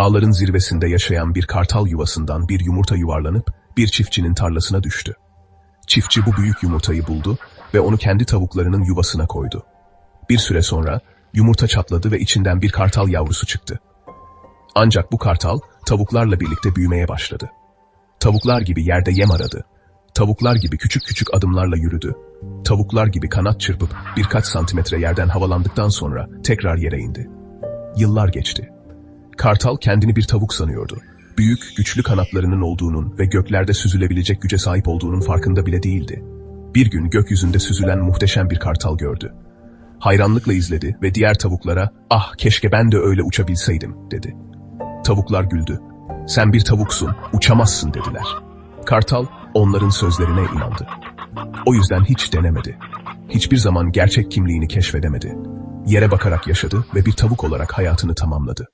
Dağların zirvesinde yaşayan bir kartal yuvasından bir yumurta yuvarlanıp bir çiftçinin tarlasına düştü. Çiftçi bu büyük yumurtayı buldu ve onu kendi tavuklarının yuvasına koydu. Bir süre sonra yumurta çatladı ve içinden bir kartal yavrusu çıktı. Ancak bu kartal tavuklarla birlikte büyümeye başladı. Tavuklar gibi yerde yem aradı. Tavuklar gibi küçük küçük adımlarla yürüdü. Tavuklar gibi kanat çırpıp birkaç santimetre yerden havalandıktan sonra tekrar yere indi. Yıllar geçti. Kartal kendini bir tavuk sanıyordu. Büyük, güçlü kanatlarının olduğunun ve göklerde süzülebilecek güce sahip olduğunun farkında bile değildi. Bir gün gökyüzünde süzülen muhteşem bir kartal gördü. Hayranlıkla izledi ve diğer tavuklara "Ah keşke ben de öyle uçabilseydim." dedi. Tavuklar güldü. "Sen bir tavuksun, uçamazsın." dediler. Kartal onların sözlerine inandı. O yüzden hiç denemedi. Hiçbir zaman gerçek kimliğini keşfedemedi. Yere bakarak yaşadı ve bir tavuk olarak hayatını tamamladı.